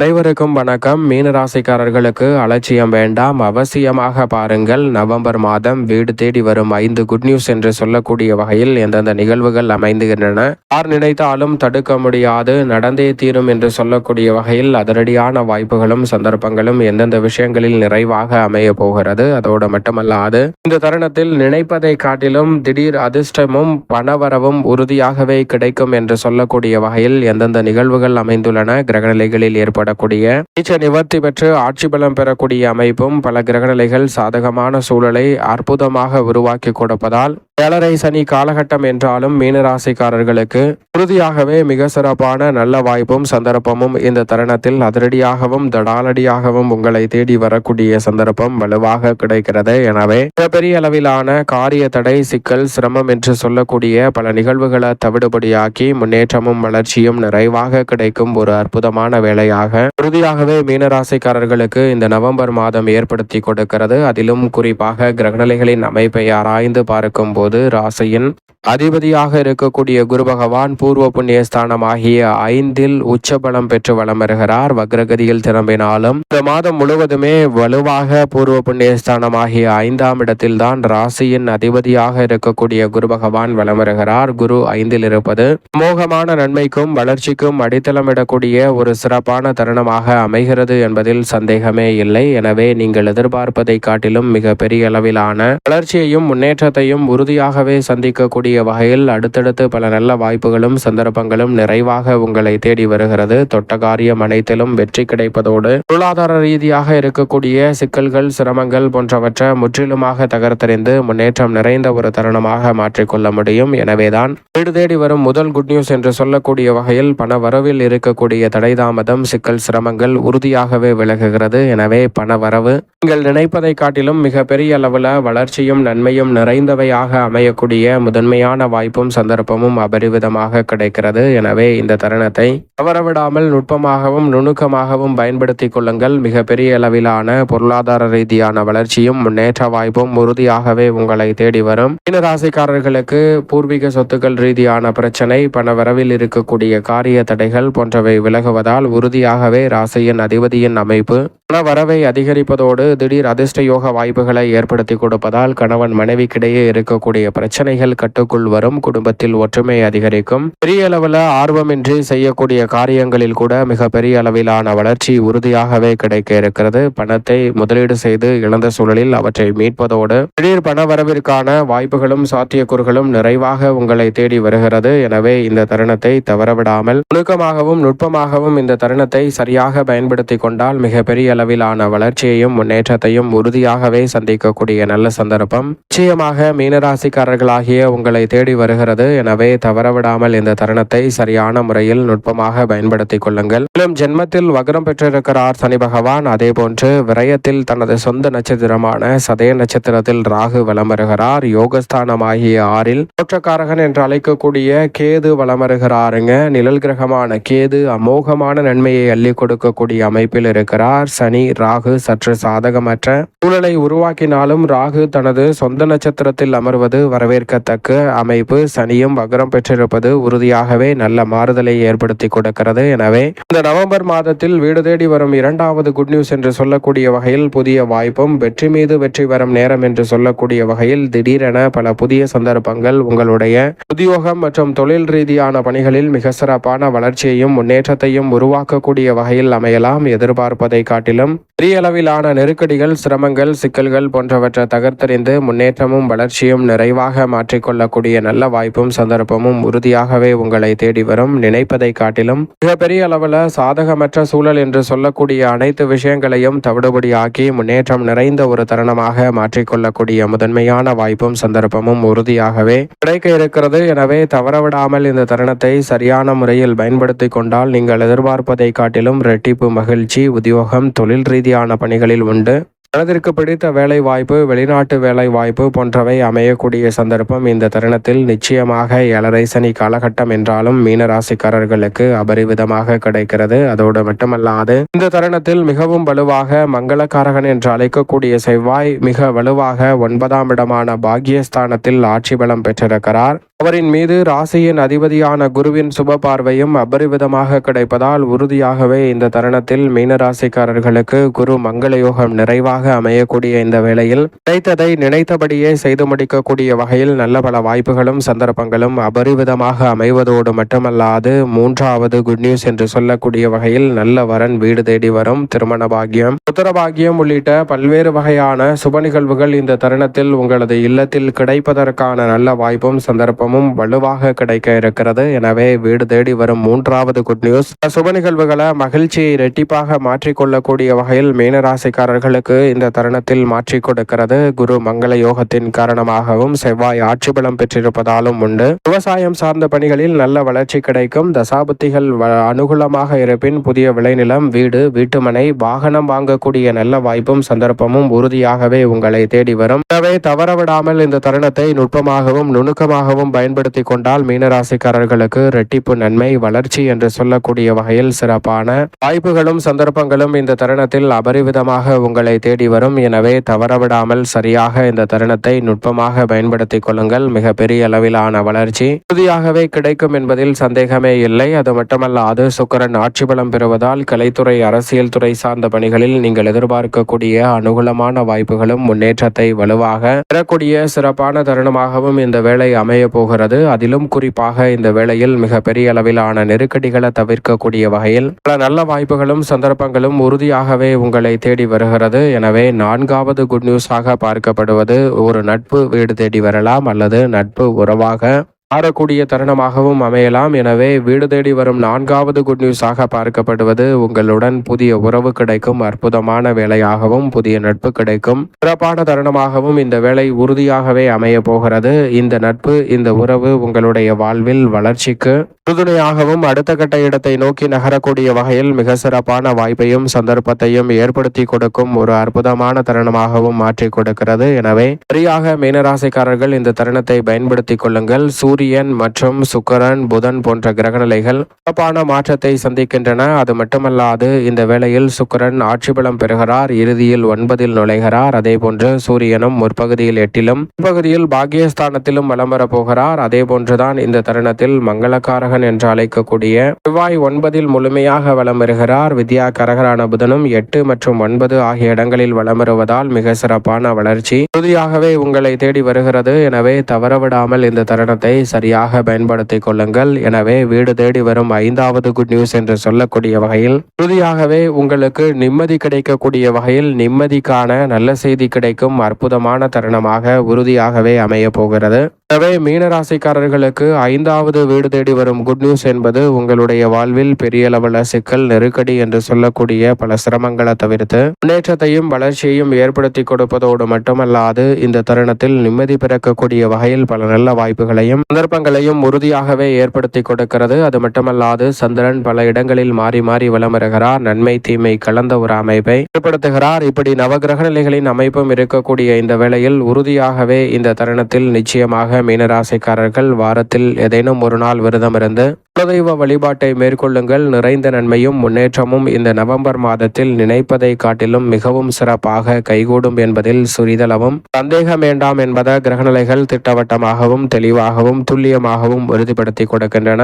அனைவருக்கும் வணக்கம். மீனராசிக்காரர்களுக்கு அலட்சியம் வேண்டாம். அவசியமாக பாருங்கள். நவம்பர் மாதம் வீடு தேடி வரும் ஐந்து குட் நியூஸ் என்று சொல்லக்கூடிய வகையில் எந்தெந்த நிகழ்வுகள் அமைந்துகின்றன. யார் நினைத்தாலும் தடுக்க முடியாது. நடந்தே தீரும் என்று சொல்லக்கூடிய வகையில் அதிரடியான வாய்ப்புகளும் சந்தர்ப்பங்களும் எந்தெந்த விஷயங்களில் நிறைவாக அமைய போகிறது அதோடு மட்டுமல்லாது இந்த தருணத்தில் நினைப்பதை காட்டிலும் திடீர் அதிர்ஷ்டமும் பணவரவும் உறுதியாகவே கிடைக்கும் என்று சொல்லக்கூடிய வகையில் எந்தெந்த நிகழ்வுகள் அமைந்துள்ளன கிரகநிலைகளில் செயல்படக்கூடிய நீச்ச நிவர்த்தி பெற்று ஆட்சி பலம் பெறக்கூடிய அமைப்பும் பல கிரகநிலைகள் சாதகமான சூழலை அற்புதமாக உருவாக்கி கொடுப்பதால் ஏழரை சனி காலகட்டம் என்றாலும் மீனராசிக்காரர்களுக்கு உறுதியாகவே மிக சிறப்பான நல்ல வாய்ப்பும் சந்தர்ப்பமும் இந்த தருணத்தில் அதிரடியாகவும் தடாலடியாகவும் உங்களை தேடி வரக்கூடிய சந்தர்ப்பம் வலுவாக கிடைக்கிறது. எனவே மிகப்பெரிய அளவிலான காரிய தடை சிக்கல் சிரமம் என்று சொல்லக்கூடிய பல நிகழ்வுகளை தவிடுபடியாக்கி முன்னேற்றமும் வளர்ச்சியும் நிறைவாக கிடைக்கும் ஒரு அற்புதமான வேலையாக உறுதியாகவே மீனராசிக்காரர்களுக்கு இந்த நவம்பர் மாதம் ஏற்படுத்தி கொடுக்கிறது. அதிலும் குறிப்பாக கிரகநிலைகளின் அமைப்பை ஆராய்ந்து பார்க்கும் போது ராசியின் அதிபதியாக இருக்கக்கூடிய குரு பகவான் பூர்வ புண்ணிய ஸ்தானமாகிய ஐந்தில் உச்சபலம் பெற்று வலம் வருகிறார். வக்ரகதியில் திரும்பினாலும் இந்த மாதம் முழுவதுமே வலுவாக பூர்வ புண்ணிய ஸ்தானமாகிய ஐந்தாம் இடத்தில்தான் ராசியின் அதிபதியாக இருக்கக்கூடிய குரு பகவான் வலம் வருகிறார். குரு ஐந்தில் இருப்பது மோகமான நன்மைக்கும் வளர்ச்சிக்கும் அடித்தளமிடக்கூடிய ஒரு சிறப்பான தருணமாக அமைகிறது என்பதில் சந்தேகமே இல்லை. எனவே நீங்கள் எதிர்பார்ப்பதை காட்டிலும் மிக பெரிய அளவிலான வளர்ச்சியையும் முன்னேற்றத்தையும் உறுதியாகவே சந்திக்கக்கூடிய வகையில் அடுத்தடுத்து பல நல்ல வாய்ப்புகளும் சந்தர்ப்பங்களும் நிறைவாக உங்களை தேடி வருகிறது. தொட்ட காரியம் அனைத்திலும் வெற்றி கிடைப்பதோடு பொருளாதார ரீதியாக இருக்கக்கூடிய சிக்கல்கள் சிரமங்கள் போன்றவற்றை முற்றிலுமாக தகர்த்தறிந்து முன்னேற்றம் நிறைந்த ஒரு தருணமாக மாற்றிக்கொள்ள முடியும். எனவேதான் வீடு தேடி வரும் முதல் குட் நியூஸ் என்று சொல்லக்கூடிய வகையில் பண வரவில் இருக்கக்கூடிய தடை தாமதம் சிக்கல் சிரமங்கள் உறுதியாகவே விலகுகிறது. எனவே பண வரவு நீங்கள் நினைப்பதை காட்டிலும் மிக பெரிய அளவில் வளர்ச்சியும் நன்மையும் நிறைந்தவையாக அமையக்கூடிய முதன்மையான வாய்ப்பும் சந்தர்ப்பமும் அபரிவிதமாக கிடைக்கிறது. எனவே இந்த தருணத்தை தவறவிடாமல் நுட்பமாகவும் நுணுக்கமாகவும் பயன்படுத்திக் கொள்ளுங்கள். மிக பெரிய அளவிலான பொருளாதார ரீதியான வளர்ச்சியும் முன்னேற்ற வாய்ப்பும் உறுதியாகவே உங்களை தேடி வரும். மீனராசிக்காரர்களுக்கு பூர்வீக சொத்துக்கள் ரீதியான பிரச்சனை பணவரவில் இருக்கக்கூடிய காரிய தடைகள் போன்றவை விலகுவதால் உறுதியாகவே ராசியின் அதிபதியின் அமைப்பு பண வரவை அதிகரிப்பதோடு திடீர் அதிர்ஷ்ட யோக வாய்ப்புகளை ஏற்படுத்தி கொடுப்பதால் கணவன் மனைவிக்கிடையே இருக்கக்கூடிய பிரச்சனைகள் கட்டுக்குள் வரும். குடும்பத்தில் ஒற்றுமை அதிகரிக்கும். பெரிய அளவில் ஆர்வமின்றி செய்யக்கூடிய காரியங்களில் கூட மிக பெரிய அளவிலான வளர்ச்சி உறுதியாகவே கிடைக்க இருக்கிறது. பணத்தை முதலீடு செய்து இழந்த சூழலில் அவற்றை மீட்பதோடு திடீர் பண வரவிற்கான வாய்ப்புகளும் சாத்தியக்கூறுகளும் நிறைவாக உங்களை தேடி வருகிறது. எனவே இந்த தருணத்தை தவறவிடாமல் நுணுக்கமாகவும் நுட்பமாகவும் இந்த தருணத்தை சரியாக பயன்படுத்தி கொண்டால் மிக பெரிய அளவிலான வளர்ச்சியையும் முன்னேற்றத்தையும் உறுதியாகவே சந்திக்கக்கூடிய நல்ல சந்தர்ப்பம். நிச்சயமாக மீனராசிக்காரர்களாகிய உங்களை தேடி வருகிறது. எனவே தவறவிடாமல் இந்த தருணத்தை சரியான முறையில் நுட்பமாக பயன்படுத்திக் கொள்ளுங்கள். மேலும் ஜென்மத்தில் வக்ரம் பெற்றிருக்கிறார் சனி பகவான். அதே போன்று விரயத்தில் தனது சொந்த நட்சத்திரமான சதய நட்சத்திரத்தில் ராகு வலம் வருகிறார். யோகஸ்தானமாகிய ஆறில் தோற்றக்காரகன் என்று அழைக்கக்கூடிய கேது வலம் வருகிறாருங்க. நிழல் கிரகமான கேது அமோகமான நன்மையை அள்ளி கொடுக்கக்கூடிய அமைப்பில் இருக்கிறார். சனி ராகு சற்று சாதகமற்ற சூழலை உருவாக்கினாலும் ராகு தனது சொந்த நட்சத்திரத்தில் அமர்வது வரவேற்கத்தக்க அமைப்பு. சனியும் வக்ரம் பெற்றிருப்பது உறுதியாகவே நல்ல மாறுதலை ஏற்படுத்தி கொடுக்கிறது. எனவே இந்த நவம்பர் மாதத்தில் வீடு தேடி வரும் இரண்டாவது குட் நியூஸ் என்று சொல்லக்கூடிய வகையில் புதிய வாய்ப்பும் வெற்றி மீது வெற்றி வரும் நேரம் என்று சொல்லக்கூடிய வகையில் திடீரென பல புதிய சந்தர்ப்பங்கள் உங்களுடைய உத்தியோகம் மற்றும் தொழில் ரீதியான பணிகளில் மிக சிறப்பான வளர்ச்சியையும் முன்னேற்றத்தையும் உருவாக்கக்கூடிய வகையில் அமையலாம். எதிர்பார்ப்பதை காட்டிலும் பெரிய அளவிலான நெருக்கடிகள் சிரமங்கள் சிக்கல்கள் போன்றவற்றை தகர்த்தறிந்து முன்னேற்றமும் வளர்ச்சியும் நிறைவாக மாற்றிக்கொள்ளக்கூடிய நல்ல வாய்ப்பும் சந்தர்ப்பமும் உறுதியாகவே உங்களை தேடி வரும். நினைப்பதை காட்டிலும் மிகப்பெரிய அளவில் சாதகமற்ற சூழல் என்று சொல்லக்கூடிய அனைத்து விஷயங்களையும் தவிடுபடியாக்கி முன்னேற்றம் நிறைந்த ஒரு தருணமாக மாற்றிக்கொள்ளக்கூடிய முதன்மையான வாய்ப்பும் சந்தர்ப்பமும் உறுதியாகவே கிடைக்க இருக்கிறது. எனவே தவறவிடாமல் இந்த தருணத்தை சரியான முறையில் பயன்படுத்தி கொண்டால் நீங்கள் எதிர்பார்ப்பதை காட்டிலும் ரெட்டிப்பு மகிழ்ச்சி உத்தியோகம் தொழில் ரீதியான பணிகளில் உண்டு. மனதிற்கு பிடித்த வேலை வாய்ப்பு வெளிநாட்டு வேலை வாய்ப்பு போன்றவை அமையக்கூடிய சந்தர்ப்பம் இந்த தருணத்தில் நிச்சயமாக ஏழரை சனி காலகட்டம் என்றாலும் மீனராசிக்காரர்களுக்கு அபரிவிதமாக கிடைக்கிறது. அதோடு மட்டுமல்லாது இந்த தருணத்தில் மிகவும் வலுவாக மங்களக்காரகன் என்று அழைக்கக்கூடிய செவ்வாய் மிக வலுவாக ஒன்பதாம் இடமான பாக்யஸ்தானத்தில் ஆட்சி பலம் பெற்றிருக்கிறார். அவரின் மீது ராசியின் அதிபதியான குருவின் சுப பார்வையும் அபரிவிதமாக கிடைப்பதால் உறுதியாகவே இந்த தருணத்தில் மீனராசிக்காரர்களுக்கு குரு மங்கள யோகம் நிறைவாக அமையக்கூடிய இந்த வேளையில் கிடைத்ததை நினைத்தபடியே செய்து முடிக்கக்கூடிய வகையில் நல்ல பல வாய்ப்புகளும் சந்தர்ப்பங்களும் அபரிவிதமாக அமைவதோடு மட்டுமல்லாது மூன்றாவது குட் நியூஸ் என்று சொல்லக்கூடிய வகையில் நல்ல வரன் வீடு தேடி வரும் திருமண பாகியம் புத்திர உள்ளிட்ட பல்வேறு வகையான சுப நிகழ்வுகள் இந்த தருணத்தில் உங்களது இல்லத்தில் கிடைப்பதற்கான நல்ல வாய்ப்பும் சந்தர்ப்பம் சந்தர்ப்பமும் வலுவாக கிடைக்க இருக்கிறது. எனவே வீடு தேடி வரும் மூன்றாவது குட் நியூஸ் சுப நிகழ்வுகளை மகிழ்ச்சியை இரட்டிப்பாக மாற்றிக்கொள்ளக்கூடிய வகையில் மீனராசிக்காரர்களுக்கு இந்த தருணத்தில் மாற்றி கொடுக்கிறது. குரு மங்கள யோகத்தின் காரணமாகவும் செவ்வாய் ஆட்சி பலம் பெற்றிருப்பதாலும் உண்டு. விவசாயம் சார்ந்த பணிகளில் நல்ல வளர்ச்சி கிடைக்கும். தசாபுத்திகள் அனுகூலமாக இருப்பின் புதிய விளைநிலம் வீடு வீட்டுமனை வாகனம் வாங்கக்கூடிய நல்ல வாய்ப்பும் சந்தர்ப்பமும் உறுதியாகவே உங்களை தேடி வரும். எனவே தவறவிடாமல் இந்த தருணத்தை நுட்பமாகவும் நுணுக்கமாகவும் பயன்படுத்தி கொண்டால் மீனராசிக்காரர்களுக்கு ரெட்டிப்பு நன்மை வளர்ச்சி என்று சொல்லக்கூடிய வகையில் சிறப்பான வாய்ப்புகளும் சந்தர்ப்பங்களும் இந்த தருணத்தில் அபரிவிதமாக உங்களை தேடி வரும். எனவே தவறவிடாமல் சரியாக இந்த தருணத்தை நுட்பமாக பயன்படுத்திக் கொள்ளுங்கள். மிக பெரிய அளவிலான வளர்ச்சி உறுதியாகவே கிடைக்கும் என்பதில் சந்தேகமே இல்லை. அது மட்டுமல்லாது சுக்கரன் ஆட்சி பலம் பெறுவதால் கலைத்துறை அரசியல் துறை சார்ந்த பணிகளில் நீங்கள் எதிர்பார்க்கக்கூடிய அனுகூலமான வாய்ப்புகளும் முன்னேற்றத்தை வலுவாக பெறக்கூடிய சிறப்பான தருணமாகவும் இந்த வேலை அமைய போகிறது. அதிலும் குறிப்பாக இந்த வேளையில் மிக பெரிய அளவிலான நெருக்கடிகளை தவிர்க்கக்கூடிய வகையில் பல நல்ல வாய்ப்புகளும் சந்தர்ப்பங்களும் உறுதியாகவே உங்களை தேடி வருகிறது. எனவே நான்காவது குட் நியூஸாக பார்க்கப்படுவது ஒரு நட்பு வீடு தேடி வரலாம் அல்லது நட்பு உறவாக மாறக்கூடிய தருணமாகவும் அமையலாம். எனவே வீடு தேடி வரும் நான்காவது குட் நியூஸாக பார்க்கப்படுவது உங்களுடன் புதிய உறவு கிடைக்கும் அற்புதமான வேலையாகவும் புதிய நட்பு கிடைக்கும். சிறப்பான தருணமாகவும் இந்த வேலை உறுதியாகவே அமைய போகிறது. இந்த நட்பு இந்த உறவு உங்களுடைய வாழ்வில் வளர்ச்சிக்கு உறுதுணையாகவும் அடுத்த கட்ட இடத்தை நோக்கி நகரக்கூடிய வகையில் மிக சிறப்பான வாய்ப்பையும் சந்தர்ப்பத்தையும் ஏற்படுத்தி கொடுக்கும் ஒரு அற்புதமான தருணமாகவும் மாற்றி கொடுக்கிறது. எனவே சரியாக மீனராசிக்காரர்கள் இந்த தருணத்தை பயன்படுத்திக் கொள்ளுங்கள். சூரியன் மற்றும் சுக்கரன் புதன் போன்ற கிரகநிலைகள் சிறப்பான மாற்றத்தை சந்திக்கின்றன. அது மட்டுமல்லாது இந்த வேளையில் சுக்கரன் ஆட்சி பலம் பெறுகிறார். இறுதியில் ஒன்பதில் நுழைகிறார். அதே போன்று சூரியனும் முற்பகுதியில் எட்டிலும் முற்பகுதியில் பாக்கியஸ்தானத்திலும் வலம் போகிறார். அதே போன்றுதான் இந்த தருணத்தில் மங்களக்காரகன் என்று அழைக்கக்கூடிய செவ்வாய் ஒன்பதில் முழுமையாக வலம் வருகிறார். வித்யா கரகரான புதனும் எட்டு மற்றும் ஒன்பது ஆகிய இடங்களில் வலம் வருவதால் மிக சிறப்பான வளர்ச்சி. உறுதியாகவே உங்களை தேடி வருகிறது. எனவே தவறவிடாமல் இந்த தருணத்தை சரியாக பயன்படுத்திக் கொள்ளுங்கள். எனவே வீடு தேடி வரும் ஐந்தாவது குட் நியூஸ் என்று சொல்லக்கூடிய வகையில் உறுதியாகவே உங்களுக்கு நிம்மதி கிடைக்கக்கூடிய வகையில் நிம்மதிக்கான நல்ல செய்தி கிடைக்கும் அற்புதமான தருணமாக உறுதியாகவே அமைய போகிறது. எனவே மீனராசிக்காரர்களுக்கு ஐந்தாவது வீடு தேடி வரும் குட் நியூஸ் என்பது உங்களுடைய வாழ்வில் பெரிய அளவில் சிக்கல் நெருக்கடி என்று சொல்லக்கூடிய பல சிரமங்களை தவிர்த்து முன்னேற்றத்தையும் வளர்ச்சியையும் ஏற்படுத்தி கொடுப்பதோடு மட்டுமல்லாது இந்த தருணத்தில் நிம்மதி பிறக்கக்கூடிய வகையில் பல நல்ல வாய்ப்புகளையும் சந்தர்ப்பங்களையும் உறுதியாகவே ஏற்படுத்தி கொடுக்கிறது. அது மட்டுமல்லாது சந்திரன் பல இடங்களில் மாறி மாறி வலம் வருகிறார் நன்மை தீமை கலந்த ஒரு அமைப்பை ஏற்படுத்துகிறார். இப்படி நவகிரக நிலைகளின் அமைப்பும் இருக்கக்கூடிய இந்த வேளையில் உறுதியாகவே இந்த தருணத்தில் நிச்சயமாக மீனராசிக்காரர்கள் வாரத்தில் ஏதேனும் ஒரு நாள் விரதம் இருந்து குலதெய்வ வழிபாட்டை மேற்கொள்ளுங்கள். நிறைந்த நன்மையும் முன்னேற்றமும் இந்த நவம்பர் மாதத்தில் நினைப்பதை காட்டிலும் மிகவும் சிறப்பாக கைகூடும் என்பதில் சிறிதளவும் சந்தேகம் வேண்டாம் என்பத கிரகநிலைகள் திட்டவட்டமாகவும் தெளிவாகவும் துல்லியமாகவும் உறுதிப்படுத்தி கொடுக்கின்றன.